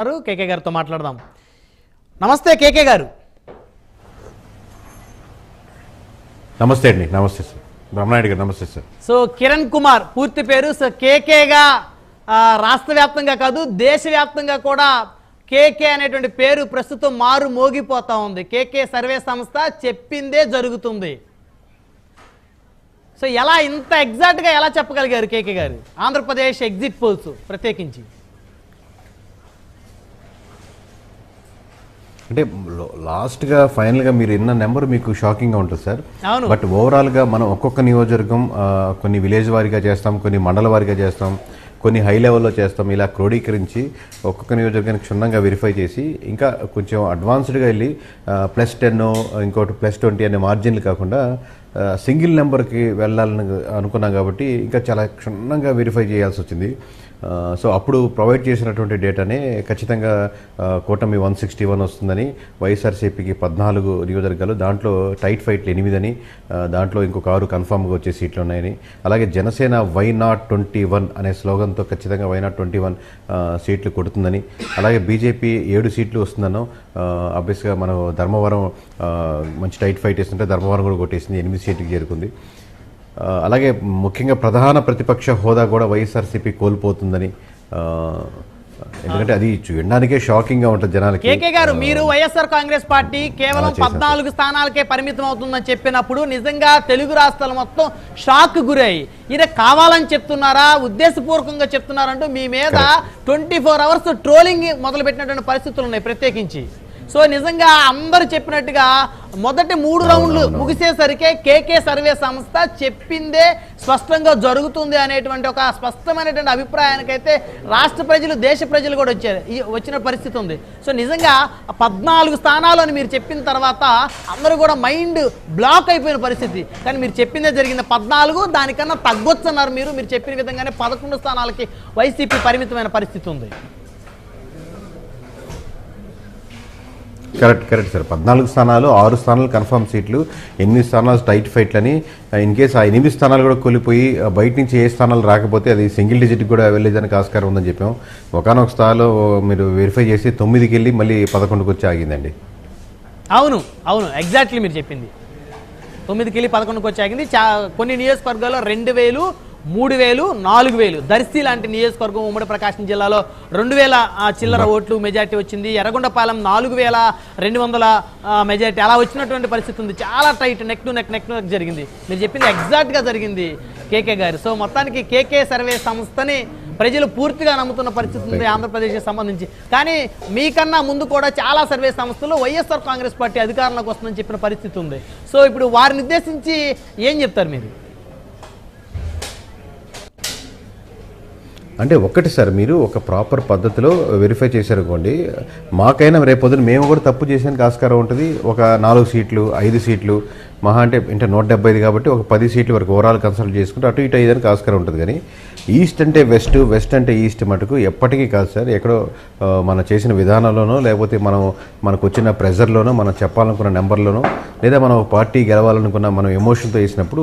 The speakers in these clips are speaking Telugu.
గారు కేకే గారితో మాట్లాడదాం. నమస్తే కేకే గారు. నమస్తే అండి నమస్తే సార్. బ్రహ్మనాయుడు గారు నమస్తే సార్. సో కిరణ్ కుమార్ పూర్తి పేరు. సో కేకేగా రాష్ట్ర వ్యాప్తంగా కాదు దేశవ్యాప్తంగా కూడా కేకే అనేటువంటి పేరు ప్రస్తుతం మారు మోగిపోతా ఉంది. కేకే సర్వే సంస్థ చెప్పిందే జరుగుతుంది. సో ఎలా ఇంత ఎగ్జాక్ట్గా ఎలా చెప్పగలిగారు కేకే గారు? ఆంధ్రప్రదేశ్ ఎగ్జిట్ పోల్స్ ప్రత్యేకించి. అంటే లాస్ట్గా ఫైనల్గా మీరు ఇన్న నెంబర్ మీకు షాకింగ్గా ఉంటుంది సార్. బట్ ఓవరాల్గా మనం ఒక్కొక్క నియోజకవర్గం కొన్ని విలేజ్ వారీగా చేస్తాం కొన్ని మండల వారీగా చేస్తాం కొన్ని హై లెవెల్లో చేస్తాం ఇలా క్రోడీకరించి ఒక్కొక్క నియోజకవర్గానికి క్షుణ్ణంగా వెరిఫై చేసి ఇంకా కొంచెం అడ్వాన్స్డ్గా వెళ్ళి ప్లస్ టెన్ ఇంకోటి ప్లస్ ట్వంటీ అనే మార్జిన్లు కాకుండా సింగిల్ నెంబర్కి వెళ్ళాలని అనుకున్నాం కాబట్టి ఇంకా చాలా క్షుణ్ణంగా వెరిఫై చేయాల్సి వచ్చింది సో అప్పుడు ప్రొవైడ్ చేసినటువంటి డేటానే ఖచ్చితంగా కూటమి వన్ సిక్స్టీ వన్ వస్తుందని వైఎస్ఆర్సీపీకి పద్నాలుగు నియోజకవర్గాలు దాంట్లో టైట్ ఫైట్లు ఎనిమిదని దాంట్లో ఇంకొక ఆరు కన్ఫామ్గా వచ్చే సీట్లు ఉన్నాయని. అలాగే Janasena why not twenty one అనే స్లోగన్తో ఖచ్చితంగా వై నాట్ ట్వంటీ వన్ సీట్లు కొడుతుందని. అలాగే బీజేపీ ఏడు సీట్లు వస్తుందనో అబ్వియస్గా మనం ధర్మవరం మంచి టైట్ ఫైట్ వేస్తుంటే ధర్మవరం కూడా కొట్టేసింది ఎనిమిది సీట్లకు చేరుకుంది. అలాగే ముఖ్యంగా ప్రధాన ప్రతిపక్ష హోదా కూడా వైఎస్ఆర్సీపీ కోల్పోతుందని ఎందుకంటే అది వినడానికే షాకింగ్గా ఉంటుంది జనాలకి. కేకే గారు మీరు వైఎస్ఆర్ కాంగ్రెస్ పార్టీ కేవలం. పద్నాలుగు స్థానాలకే పరిమితం అవుతుందని చెప్పినప్పుడు నిజంగా తెలుగు రాష్ట్రాలు మొత్తం షాక్ గురయ్యి ఈయన కావాలని చెప్తున్నారా? ఉద్దేశపూర్వకంగా చెప్తున్నారంటూ మీ మీద ట్వంటీ ఫోర్ అవర్స్ ట్రోలింగ్ మొదలు పెట్టినటువంటి పరిస్థితులు ఉన్నాయి ప్రత్యేకించి. సో నిజంగా అందరూ చెప్పినట్టుగా మొదటి మూడు రౌండ్లు ముగిసేసరికే కేకే సర్వే సంస్థ చెప్పిందే స్పష్టంగా జరుగుతుంది అనేటువంటి ఒక స్పష్టమైనటువంటి అభిప్రాయానికైతే రాష్ట్ర ప్రజలు దేశ ప్రజలు కూడా వచ్చారు ఈ వచ్చిన పరిస్థితి ఉంది. సో నిజంగా పద్నాలుగు స్థానాలు అని మీరు చెప్పిన తర్వాత అందరూ కూడా మైండ్ బ్లాక్ అయిపోయిన పరిస్థితి. కానీ మీరు చెప్పిందే జరిగింది పద్నాలుగు దానికన్నా తగ్గొచ్చన్నారు మీరు. మీరు చెప్పిన విధంగానే పదకొండు స్థానాలకి వైసీపీ పరిమితమైన పరిస్థితి ఉంది. Correct correct sir. పద్నాలుగు స్థానాలు ఆరు స్థానాలు కన్ఫర్మ్ సీట్లు. ఎనిమిది స్థానాలు టైట్ ఫైట్లని ఇన్ కేస్ ఆ ఎనిమిది స్థానాలు కూడా కోల్పోయి ఆ, బయట నుంచి ఏ స్థానాలు రాకపోతే అది సింగిల్ డిజిట్ కూడా వెళ్ళేదానికి ఆస్కారం ఉందని చెప్పాం. ఒకనొక స్థాయిలో మీరు వెరిఫై చేసి తొమ్మిదికి వెళ్ళి మళ్ళీ పదకొండుకి వచ్చి ఆగిందండి. అవును అవును. ఎగ్జాక్ట్లీ మీరు చెప్పింది. తొమ్మిదికి వెళ్ళి పదకొండుకి వచ్చి ఆగింది. చా కొన్ని నియోజకవర్గాల్లో రెండు వేలు మూడు వేలు నాలుగు వేలు దర్శి లాంటి నియోజకవర్గం ఉమ్మడి ప్రకాశం జిల్లాలో రెండు వేల చిల్లర ఓట్లు మెజార్టీ వచ్చింది. ఎర్రగొండపాలెం నాలుగు వేల రెండు వందల మెజార్టీ. అలా వచ్చినటువంటి పరిస్థితి ఉంది. చాలా tight neck to neck neck to neck జరిగింది. మీరు చెప్పింది ఎగ్జాక్ట్గా జరిగింది కేకే గారు. సో మొత్తానికి కేకే సర్వే సంస్థని ప్రజలు పూర్తిగా నమ్ముతున్న పరిస్థితి ఉంది ఆంధ్రప్రదేశ్కి సంబంధించి. కానీ మీకన్నా ముందు కూడా చాలా సర్వే సంస్థలు వైఎస్ఆర్ కాంగ్రెస్ పార్టీ అధికారంలోకి వస్తుందని చెప్పిన పరిస్థితి ఉంది. సో ఇప్పుడు వారిని ఉద్దేశించి ఏం చెప్తారు మీరు? అంటే ఒక్కటి సార్ మీరు ఒక ప్రాపర్ పద్ధతిలో వెరిఫై చేశారనుకోండి మాకైనా రేపొద్దున మేము కూడా తప్పు చేసేందుకు ఆస్కారం ఉంటుంది. ఒక నాలుగు సీట్లు ఐదు సీట్లు మహా అంటే అంటే నూట డెబ్బై ఐదు కాబట్టి ఒక పది సీట్ల వరకు ఓవరాల్ కన్సల్ట్ చేసుకుంటే అటు ఇటు అయ్యేదానికి ఆస్కారం ఉంటుంది కానీ ఈస్ట్ అంటే వెస్ట్ వెస్ట్ అంటే ఈస్ట్ మటుకు ఎప్పటికీ కాదు సార్. ఎక్కడో మనం చేసిన విధానంలోనో లేకపోతే మనం మనకు వచ్చిన ప్రెజర్లోనో మనం చెప్పాలనుకున్న నెంబర్లోనో లేదా మనం పార్టీ గెలవాలనుకున్న మనం ఎమోషన్తో వేసినప్పుడు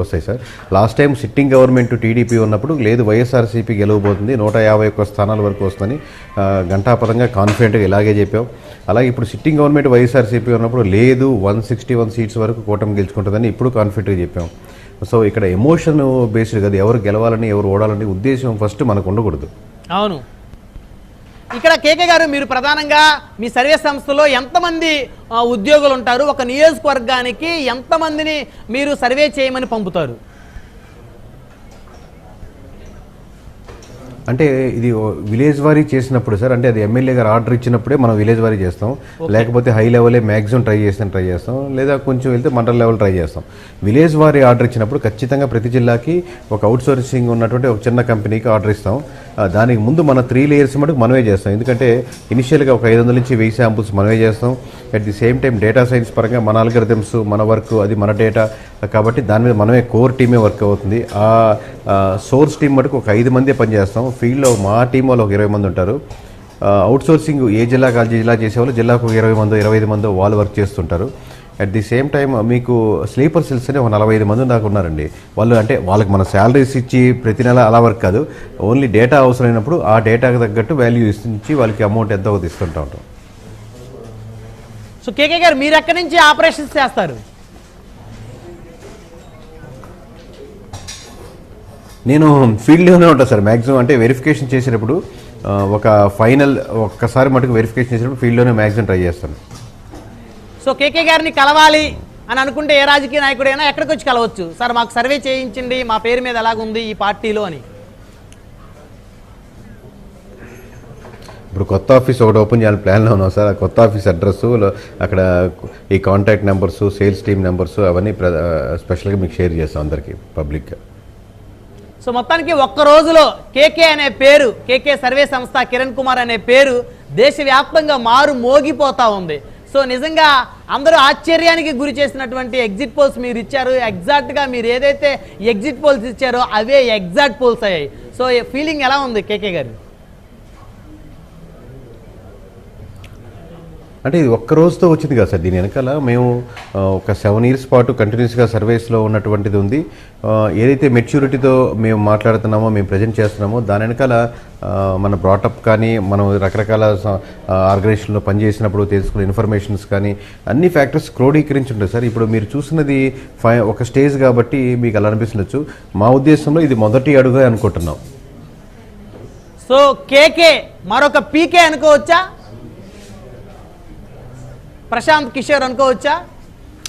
వస్తాయి sir. Last time sitting government TDP ఉన్నప్పుడు లేదు వైఎస్ఆర్సీపీ గెలవబోతుంది నూట యాభై ఒక్క స్థానాల వరకు వస్తుందని గంటాపరంగా కాన్ఫిడెంట్గా ఇలాగే చెప్పాం అలాగే ఇప్పుడు సిట్టింగ్ గవర్నమెంట్ వైఎస్ఆర్సీపీ ఉన్నప్పుడు లేదు వన్ సిక్స్టీ వన్ సీట్స్ వరకు కూటమి గెలుచుకుంటుందని ఇప్పుడు కాన్ఫిడెంట్గా చెప్పాం. సో ఇక్కడ ఎమోషన్ బేస్డ్ కదా ఎవరు గెలవాలని ఎవరు ఓడాలని ఉద్దేశం ఫస్ట్ మనకు ఉండకూడదు. అవును. ఇక్కడ కేకే గారు మీరు ప్రధానంగా మీ సర్వే సంస్థలో ఎంతమంది ఉద్యోగులు ఉంటారు? ఒక నియోజకవర్గానికి ఎంతమందిని మీరు సర్వే చేయమని పంపుతారు? అంటే ఇది విలేజ్ వారీ చేసినప్పుడు సార్ అంటే అది ఎమ్మెల్యే గారు ఆర్డర్ ఇచ్చినప్పుడే మనం విలేజ్ వారీ చేస్తాం. లేకపోతే హై లెవెలే మ్యాక్సిమం ట్రై చేస్తాం ట్రై చేస్తాం. లేదా కొంచెం వెళ్తే మండల లెవెల్ ట్రై చేస్తాం. విలేజ్ వారీ ఆర్డర్ ఇచ్చినప్పుడు ఖచ్చితంగా ప్రతి జిల్లాకి ఒక అవుట్ సోర్సింగ్ ఉన్నటువంటి ఒక చిన్న కంపెనీకి ఆర్డర్ ఇస్తాం. దానికి ముందు మన త్రీ లేయర్స్ మటుకు మనమే చేస్తాం. ఎందుకంటే ఇనిషియల్గా ఒక ఐదు వందల నుంచి వెయ్యి శాంపుల్స్ మనమే చేస్తాం. At the same time data science పరంగా మన అల్గరిథమ్స్ మన వర్క్ అది మన డేటా కాబట్టి దాని మీద మనమే కోర్ టీమే వర్క్ అవుతుంది. ఆ సోర్స్ టీం మటుకు ఒక ఐదు మందే పనిచేస్తాం. ఫీల్డ్లో మా టీం వాళ్ళు ఒక ఇరవై మంది ఉంటారు. అవుట్సోర్సింగ్ ఏ జిల్లా కాదు జిల్లా చేసేవాళ్ళు జిల్లాకు ఒక ఇరవై మంది ఇరవై ఐదు మంది వాళ్ళు వర్క్ చేస్తుంటారు. అట్ ది సేమ్ టైం మీకు స్లీపర్ సెల్స్ అని ఒక నలభై ఐదు మంది దాకా ఉన్నారండి. వాళ్ళు అంటే వాళ్ళకి మన శాలరీస్ ఇచ్చి ప్రతి నెల అలా వర్క్ కాదు. ఓన్లీ డేటా అవసరమైనప్పుడు ఆ డేటాకి తగ్గట్టు వాల్యూ ఇచ్చి వాళ్ళకి అమౌంట్ ఎంతో ఇస్తుంటా ఉంటాం. సో కేకే గారు మీరు ఎక్కడి నుంచి ఆపరేషన్స్ చేస్తారు? నేను ఫీల్డ్లోనే ఉంటాను సార్. మ్యాక్సిమం అంటే వెరిఫికేషన్ చేసేటప్పుడు ఆ, ఒక ఫైనల్ ఒక్కసారి మటుకు వెరిఫికేషన్ చేసేటప్పుడు ఫీల్డ్లోనే మ్యాక్సిమం ట్రై చేస్తాను. సో కేకే గారిని కలవాలి అని అనుకుంటే ఏ రాజకీయ నాయకుడైనా ఎక్కడికి వచ్చి కలవచ్చు? సార్ మాకు సర్వే చేయించండి మా పేరు మీద ఎలాగుంది ఈ పార్టీలో అని. ఇప్పుడు కొత్త ఆఫీస్ ఒకటి ఓపెన్ చేయాలని ప్లాన్లో ఉన్నాం సార్. ఆ కొత్త ఆఫీస్ అడ్రస్ అక్కడ ఈ contact numbers sales team numbers అవన్నీ స్పెషల్గా మీకు షేర్ చేస్తాం అందరికీ పబ్లిక్గా. సో మొత్తానికి ఒక్క రోజులో కేకే అనే పేరు కేకే సర్వే సంస్థ కిరణ్ కుమార్ అనే పేరు దేశవ్యాప్తంగా మారు మోగిపోతా ఉంది. సో నిజంగా అందరూ ఆశ్చర్యానికి గురి చేసినటువంటి ఎగ్జిట్ పోల్స్ మీరు ఇచ్చారు. ఎగ్జాక్ట్గా మీరు ఏదైతే ఎగ్జిట్ పోల్స్ ఇచ్చారో అవే ఎగ్జాక్ట్ పోల్స్ అయ్యాయి. సో ఫీలింగ్ ఎలా ఉంది కేకే గారు? అంటే ఇది ఒక్క రోజుతో వచ్చింది కదా సార్. దీని వెనకాల మేము ఒక సెవెన్ ఇయర్స్ పాటు కంటిన్యూస్గా సర్వేస్లో ఉన్నటువంటిది ఉంది. ఏదైతే మెచ్యూరిటీతో మేము మాట్లాడుతున్నామో మేము ప్రజెంట్ చేస్తున్నామో దాని వెనకాల మన బ్రాటప్ కానీ మనం రకరకాల ఆర్గనైజేషన్లో పనిచేసినప్పుడు తెలుసుకున్న ఇన్ఫర్మేషన్స్ కానీ అన్ని ఫ్యాక్టర్స్ క్రోడీకరించి ఉంటాయి సార్. ఇప్పుడు మీరు చూసినది ఫై ఒక స్టేజ్ కాబట్టి మీకు అలా అనిపిస్తుండొచ్చు. మా ఉద్దేశంలో ఇది మొదటి అడుగు అనుకుంటున్నాం. సో కేకే మరొక పీకే అనుకోవచ్చా? ప్రశాంత్ కిషోర్ అనుకోవచ్చా?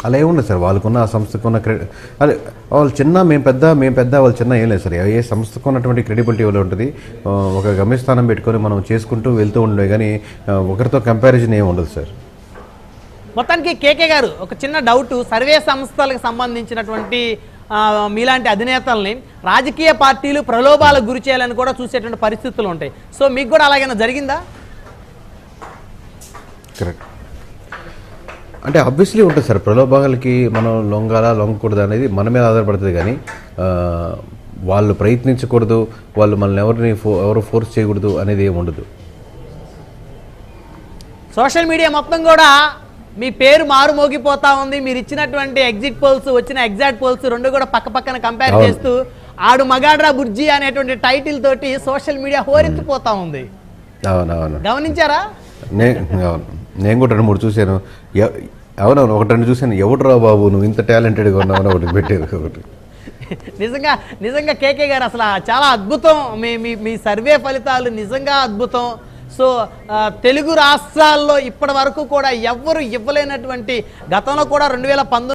అలా ఏముండదు సార్ వాళ్ళకున్న ఆ సంస్థకున్న క్రెడి అదే వాళ్ళు చిన్న మేము పెద్ద మేము పెద్ద వాళ్ళు చిన్న ఏం లేదు సార్. ఏ సంస్థకు ఉన్నటువంటి క్రెడిబిలిటీ వల్ల ఉంటుంది ఒక గమ్యస్థానం పెట్టుకొని మనం చేసుకుంటూ వెళ్తూ ఉండే కానీ ఒకరితో కంపారిజన్ ఏమి ఉండదు సార్. మొత్తానికి కేకే గారు ఒక చిన్న డౌట్ సర్వే సంస్థలకు సంబంధించినటువంటి మీలాంటి అధినేతల్ని రాజకీయ పార్టీలు ప్రలోభాలకు గురి చేయాలని కూడా చూసేటువంటి పరిస్థితులు ఉంటాయి. సో మీకు కూడా అలాగైనా జరిగిందా? కరెక్ట్ అంటే అబ్వియస్లీ ఉంటుంది సార్. ప్రలోభాలకి మనం లొంగాలా లొంగకూడదు అనేది మన మీద ఆధారపడుతుంది కానీ వాళ్ళు ప్రయత్నించకూడదు వాళ్ళు మనల్ని ఎవరిని ఫో ఎవరు ఫోర్స్ చేయకూడదు అనేది ఏమి ఉండదు. సోషల్ మీడియా మొత్తం కూడా మీ పేరు మారు మోగిపోతా ఉంది. మీరు ఇచ్చినటువంటి ఎగ్జిట్ పోల్స్ వచ్చిన ఎగ్జాక్ట్ పోల్స్ రెండు కూడా పక్క పక్కన కంపేర్. చేస్తూ ఆడు మగాడ్రా బుర్జీ అనేటువంటి టైటిల్ తోటి సోషల్ మీడియా హోరెత్తిపోతా ఉంది. గమనించారా? అవును. నేను కూడా రెండు మూడు చూశాను. అవునవును ఒకటి రెండు చూశాను. ఎవడురా బాబు నువ్వు ఇంత టాలెంటెడ్గా ఉన్నావు ఒకటి పెట్టారు ఒకటి. నిజంగా నిజంగా కేకే గారు అసలు చాలా అద్భుతం. మీ మీ మీ సర్వే ఫలితాలు నిజంగా అద్భుతం. సో తెలుగు రాష్ట్రాల్లో ఇప్పటి వరకు కూడా ఎవ్వరు ఇవ్వలేనటువంటి గతంలో కూడా రెండు వేల